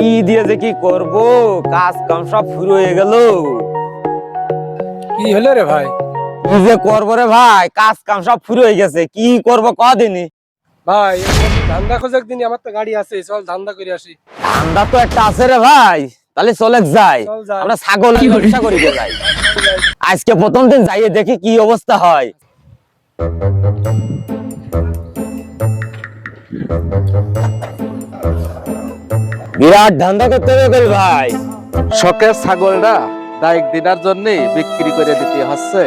কি দিয়ে যে কি করব? কাজ কাম সব শুরু হয়ে গেল। কি হলো রে ভাই? কি যে করব রে ভাই? কাজ কাম সব শুরু হয়ে গেছে। কি করব কদিনই? ভাই ধান্দা খোঁজ একদিন আমার তো গাড়ি আছে চল ধান্দা করে আসি। ধান্দা তো একটা আছে রে ভাই। তাহলে চলে যাই। আমরা ছাগল ব্যবসা করি যাই। আজকে প্রথম দিন যাইয়ে দেখি কি অবস্থা হয়। বিরাট ধান্দা করতে হবে ভাই। শখের ছাগলটা দায়িক দিনার জন্য বিক্রি করে দিতে হচ্ছে।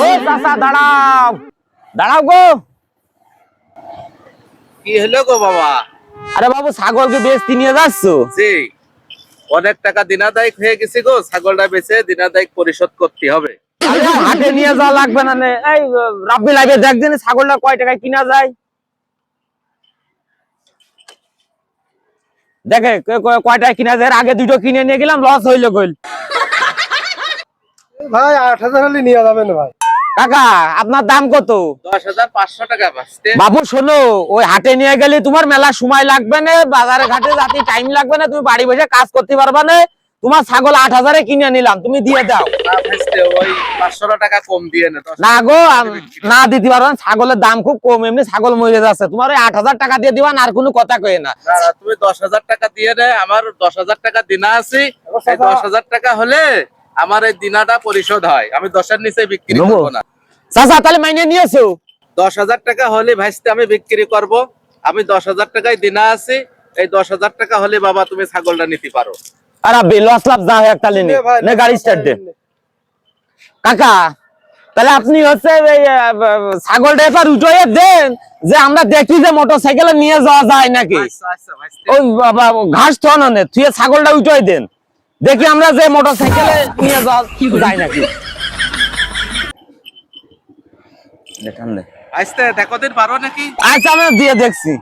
ও চাচা দাঁড়াও। দাঁড়াও গো। কি হলো গো বাবা? আরে বাবু ছাগলকে বেচতে নিয়ে যাচ্ছ? জি। অনেক টাকা দিনাদায়ক হয়ে গেছে গো ছাগলটা বেচে দিনাদায়ক পরিশোধ করতে হবে। হাটে নিয়ে যাওয়া লাগবে না নে। এই রাব্বি লাগে দেখছেন ছাগলটা কয় টাকায় কিনা যায়? দেখে কয় টাকায় কিনা যায়? আগে দুটো কিনে নিয়ে গেলাম লস হইল কইল ভাই আট হাজার হলে নিয়ে যাবেন ভাই। কাকা আপনার দাম কত? দশ হাজার পাঁচশো টাকা বাবু শোনো ওই হাটে নিয়ে গেলে তোমার মেলা সময় লাগবে না বাজারে ঘাটে যাতে টাইম লাগবে না তুমি বাড়ি বসে কাজ করতে পারবে না তোমার ছাগল আট হাজারে কিনে নিলাম তুমি দিয়ে দাও। না ভাইস্তে ওই পাঁচশো টাকা কম দিয়ে না দশ না গো না দিতে পারবেন ছাগলের দাম খুব কম এমনি ছাগল মরে যাচ্ছে তোমার ওই আট হাজার টাকা দিয়ে দিবা আর কোনো কথা কয়ে না। না, না, তুমি দশ হাজার টাকা দিয়ে দেয় আমার দশ হাজার টাকা দিনা আছি দশ হাজার টাকা হলে আমার এই দিনাটা পরিশোধ হয়। আমি দশের নিচে বিক্রি করব না। চাচা তাহলে মাইনে নিয়েছো? দশ হাজার টাকা হলে ভাইস্তে আমি বিক্রি করব। আমি দশ হাজার টাকায় দিনা আছি। এই দশ হাজার টাকা হলে বাবা তুমি ছাগলটা নিতে পারো। আর লস লাভ যা হয় একটা নে ভাই, গাড়ি স্টার্ট দে। কাকা তাহলে আপনি হচ্ছে এই আহ, ছাগলটা এবার উঠে দেন যে আমরা দেখি যে মোটর সাইকেলে নিয়ে যাওয়া যায় নাকি। আচ্ছা আচ্ছা ভাইস্তে। ওই ঘাস তো নে তুই ছাগলটা উঠে দেন। দেখি আমরা যে মোটর সাইকেলে নিয়ে যায় নাকি। দেখান দে ভাইস্তে দেখো দিন পারো নাকি? আচ্ছা আমি দিয়ে দেখছি।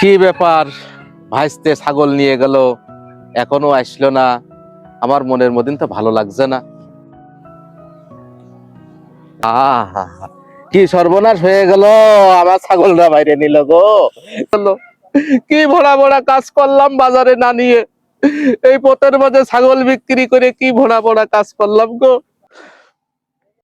কি ব্যাপার? ভাইস্তে ছাগল নিয়ে গেল এখনও আসলো না। আমার মনের মধ্যে তো ভালো লাগছে না। আহা কি সর্বনাশ হয়ে গেল? আমার ছাগলরা বাইরে নিল গো। কি ভোড়া ভোড়া কাজ করলাম বাজারে না নিয়ে? এই পথের মাঝে ছাগল বিক্রি করে কি ভোড়া ভোড়া কাজ করলাম গো?